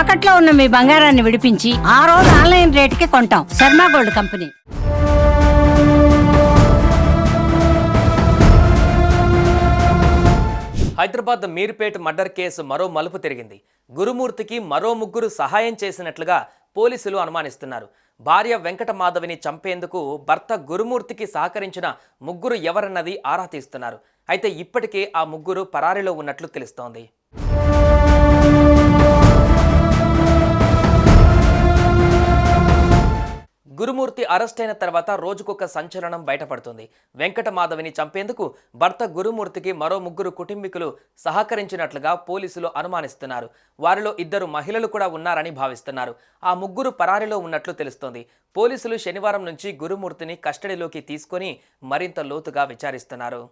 తాకట్లో ఉన్న మీ బంగారాన్ని విడిపించి ఆ రోజు ఆన్లైన్ రేటుకి కొంటాం. Sharma gold company. Hyderabad Meerpet murder case మరో మలుపు తిరిగింది. గురుమూర్తికి మరో ముగ్గురు సహాయం చేసినట్లుగా పోలీసులు అనుమానిస్తున్నారు. భార్య వెంకట మాధవిని చంపేందుకు భర్త గురుమూర్తికి సహకరించిన ముగ్గురు ఎవరన్నది ఆరా తీస్తున్నారు. అయితే ఇప్పటికే ఆ ముగ్గురు పరారిలో ఉన్నట్లు తెలుస్తోంది. గురుమూర్తి అరెస్ట్ అయిన తర్వాత రోజుకొక సంచలనం బయటపడుతుంది. వెంకట మాధవిని చంపేందుకు భర్త గురుమూర్తికి మరో ముగ్గురు కుటుంబీకులు సహకరించినట్లుగా పోలీసులు అనుమానిస్తున్నారు. వారిలో ఇద్దరు మహిళలు కూడా ఉన్నారని భావిస్తున్నారు. ఆ ముగ్గురు పరారిలో ఉన్నట్లు తెలుస్తోంది. పోలీసులు శనివారం నుంచి గురుమూర్తిని కస్టడీలోకి తీసుకొని మరింత లోతుగా విచారిస్తున్నారు.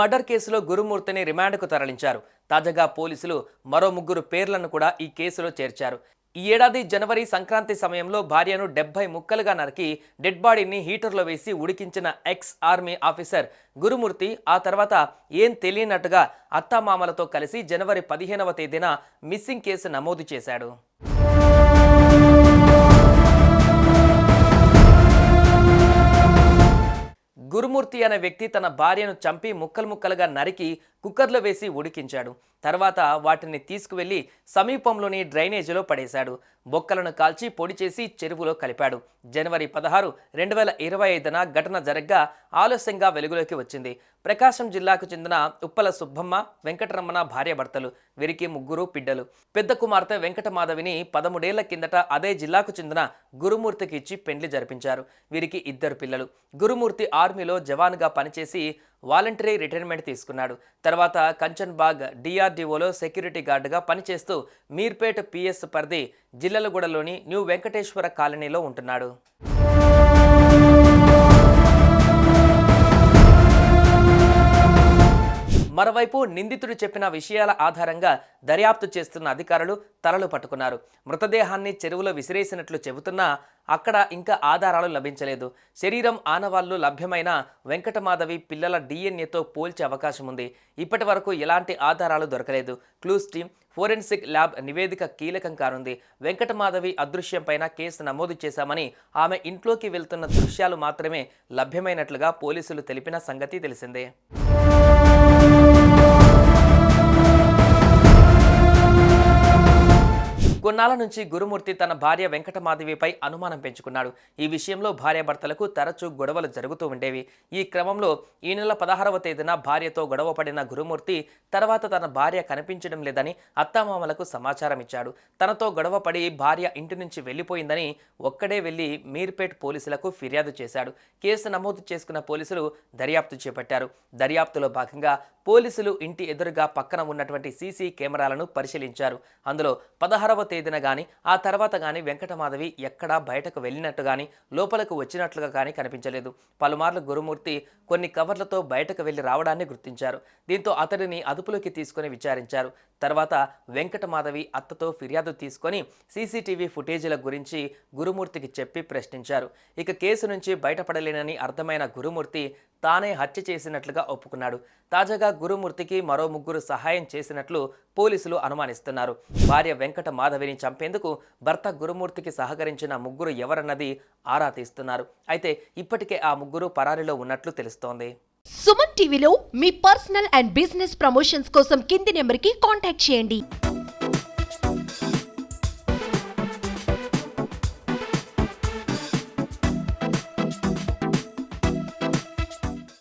మర్డర్ కేసులో గురుమూర్తిని రిమాండ్కు తరలించారు. తాజాగా పోలీసులు మరో ముగ్గురు పేర్లను కూడా ఈ కేసులో చేర్చారు. ఈ ఏడాది జనవరి సంక్రాంతి సమయంలో భార్యను డెబ్బై ముక్కలుగా నరికి డెడ్ బాడీని హీటర్లో వేసి ఉడికించిన ఎక్స్ ఆర్మీ ఆఫీసర్ గురుమూర్తి ఆ తర్వాత ఏం తెలియనట్టుగా అత్తామామలతో కలిసి జనవరి పదిహేనవ తేదీన మిస్సింగ్ కేసు నమోదు చేశాడు. గురుమూర్తి అనే వ్యక్తి తన భార్యను చంపి ముక్కలు ముక్కలుగా నరికి కుక్కర్లో వేసి ఉడికించాడు. తర్వాత వాటిని తీసుకువెళ్ళి సమీపంలోని డ్రైనేజీలో పడేశాడు. బొక్కలను కాల్చి పొడి చేసి చెరువులో కలిపాడు. జనవరి పదహారు రెండు వేల ఇరవై ఐదున ఘటన జరగ్గా ఆలస్యంగా వెలుగులోకి వచ్చింది. ప్రకాశం జిల్లాకు చెందిన ఉప్పల సుబ్బమ్మ వెంకటరమణ భార్యాభర్తలు వీరికి ముగ్గురు పిడ్డలు పెద్ద కుమార్తె వెంకటమాధవిని పదమూడేళ్ళ కిందట అదే జిల్లాకు చెందిన గురుమూర్తికి ఇచ్చి పెండ్లి జరిపించారు. వీరికి ఇద్దరు పిల్లలు. గురుమూర్తి ఆర్మీలో జవాన్గా పనిచేసి వాలంటరీ రిటైర్మెంట్ తీసుకున్నాడు. తర్వాత కంచన్బాగ్ డిఆర్డీఓలో సెక్యూరిటీ గార్డుగా పనిచేస్తూ మీర్పేట్ పిఎస్ పరిధి జిల్లలగూడలోని న్యూ వెంకటేశ్వర కాలనీలో ఉంటున్నాడు. మరోవైపు నిందితుడు చెప్పిన విషయాల ఆధారంగా దర్యాప్తు చేస్తున్న అధికారులు తలలు పట్టుకున్నారు. మృతదేహాన్ని చెరువులో విసిరేసినట్లు చెబుతున్నా అక్కడ ఇంకా ఆధారాలు లభించలేదు. శరీరం ఆనవాళ్ళు లభ్యమైన వెంకటమాధవి పిల్లల డిఎన్ఏతో పోల్చే అవకాశం ఉంది. ఇప్పటి వరకు ఎలాంటి ఆధారాలు దొరకలేదు. క్లూస్ టీమ్ ఫోరెన్సిక్ ల్యాబ్ నివేదిక కీలకం కానుంది. వెంకటమాధవి అదృశ్యంపైన కేసు నమోదు చేశామని ఆమె ఇంట్లోకి వెళ్తున్న దృశ్యాలు మాత్రమే లభ్యమైనట్లుగా పోలీసులు తెలిపిన సంగతి తెలిసిందే. కొన్నాళ్ళ నుంచి గురుమూర్తి తన భార్య వెంకటమాధవిపై అనుమానం పెంచుకున్నాడు. ఈ విషయంలో భార్యాభర్తలకు తరచూ గొడవలు జరుగుతూ ఉండేవి. ఈ క్రమంలో ఈ నెల పదహారవ తేదీన భార్యతో గొడవ పడిన గురుమూర్తి తర్వాత తన భార్య కనిపించడం లేదని అత్తామామలకు సమాచారం ఇచ్చాడు. తనతో గొడవ పడి భార్య ఇంటి నుంచి వెళ్ళిపోయిందని ఒక్కడే వెళ్ళి మీర్పేట్ పోలీసులకు ఫిర్యాదు చేశాడు. కేసు నమోదు చేసుకున్న పోలీసులు దర్యాప్తు చేపట్టారు. దర్యాప్తులో భాగంగా పోలీసులు ఇంటి ఎదురుగా పక్కన ఉన్నటువంటి సీసీ కెమెరాలను పరిశీలించారు. అందులో పదహారవ తేదీ తేదీన గాని ఆ తర్వాత గాని వెంకటమాధవి ఎక్కడా బయటకు వెళ్ళినట్టు గాని లోపలకు వచ్చినట్లుగా కానీ కనిపించలేదు. పలుమార్లు గురుమూర్తి కొన్ని కవర్లతో బయటకు వెళ్ళి రావడాన్ని గుర్తించారు. దీంతో అతడిని అదుపులోకి తీసుకొని విచారించారు. తర్వాత వెంకటమాధవి అత్తతో ఫిర్యాదు తీసుకొని సీసీటీవీ ఫుటేజీల గురించి గురుమూర్తికి చెప్పి ప్రశ్నించారు. ఇక కేసు నుంచి బయటపడలేనని అర్థమైన గురుమూర్తి తానే హత్య చేసినట్లుగా ఒప్పుకున్నాడు. తాజాగా గురుమూర్తికి మరో ముగ్గురు సహాయం చేసినట్లు పోలీసులు అనుమానిస్తున్నారు. భార్య వెంకట మాధవిని చంపేందుకు భర్త గురుమూర్తికి సహకరించిన ముగ్గురు ఎవరన్నది ఆరా తీస్తున్నారు. అయితే ఇప్పటికే ఆ ముగ్గురు పరారీలో ఉన్నట్లు తెలుస్తోంది. సుమన్ టీవీలో మీ పర్సనల్ అండ్ బిజినెస్ ప్రమోషన్స్ కోసం కింది నెంబర్కి కాంటాక్ట్ చేయండి.